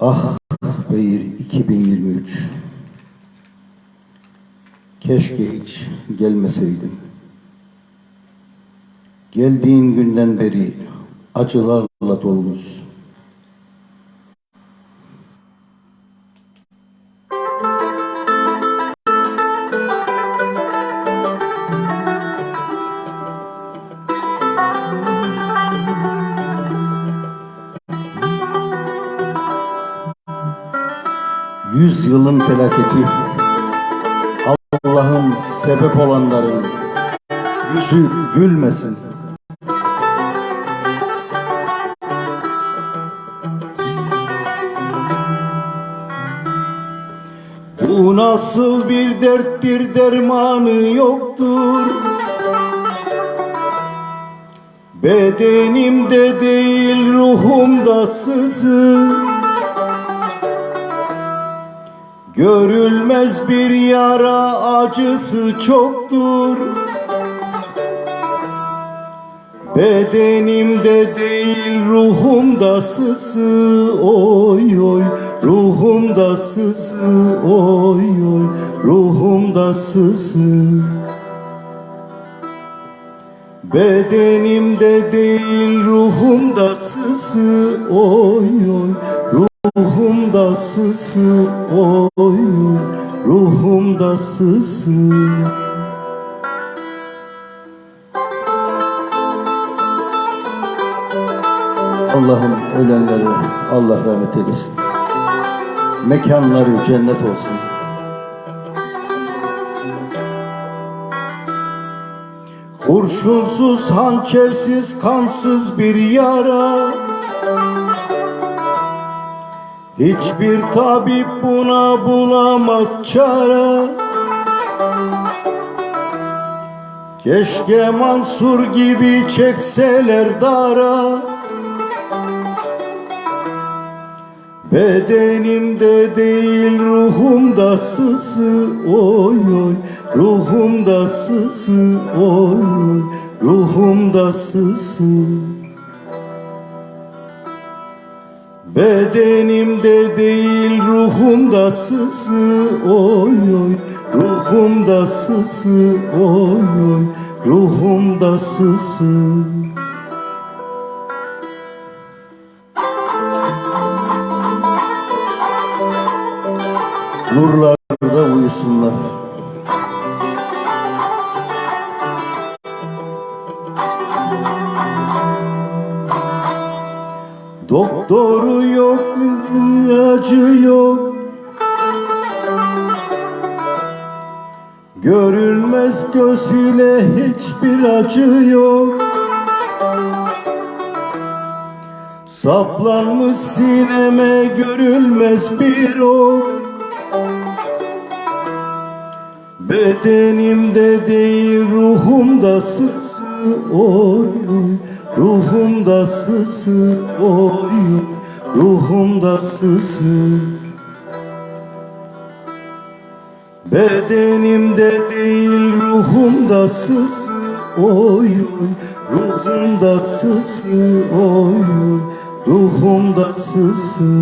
Ah Beyir 2023 Keşke hiç gelmeseydin. Geldiğin günden beri acılarla dolmuş. Yüz yılın felaketi. Allah'ın sebep olanların yüzü gülmesin. Bu nasıl bir derttir dermanı yoktur? Bedenimde değil ruhumda sızı Görülmez bir yara acısı çoktur. Bedenimde değil ruhumda sızı oy oy. Ruhumda sızı oy oy. Ruhumda sızı. Bedenimde değil ruhumda sızı oy oy Ruhumda sızı oy Ruhumda sızı Allah'ım ölenlere Allah rahmet eylesin. Mekanları cennet olsun. Kurşunsuz, hançersiz, kansız bir yara Hiçbir tabip buna bulamaz çare. Keşke Mansur gibi çekseler dara. Bedenimde değil ruhumda sızı oy oy. Ruhumda sızı oy oy. Ruhumda sızı Bedenimde değil ruhumda sızı oy oy. Ruhumda sızı oy oy. Ruhumda sızı. Nurlarda uyusunlar Doktoru yok, ilacı yok. Görülmez göz ile hiçbir acı yok. Saplanmış sineme görülmez bir ok. Bedenimde değil ruhumda sızı oy oy Ruhumda sızı oy oy Ruhumda sızı Bedenimde değil ruhumda sızı oy oy Ruhumda sızı oy oy Ruhumda sızı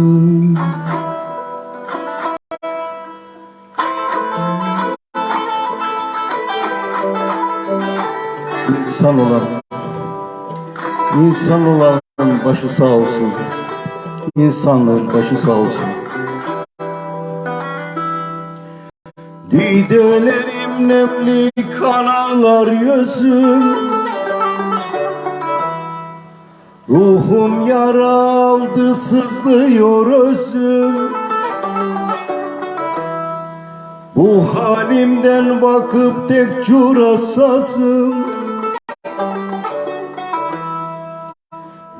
İnsan olan İnsan olan başı sağ olsun. İnsanların başı sağ olsun. Didelerim nemli kanarlar yüzüm. Ruhum yara aldı sızlıyor özüm. Bu halimden bakıp tek curasasım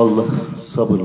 Allah sabırla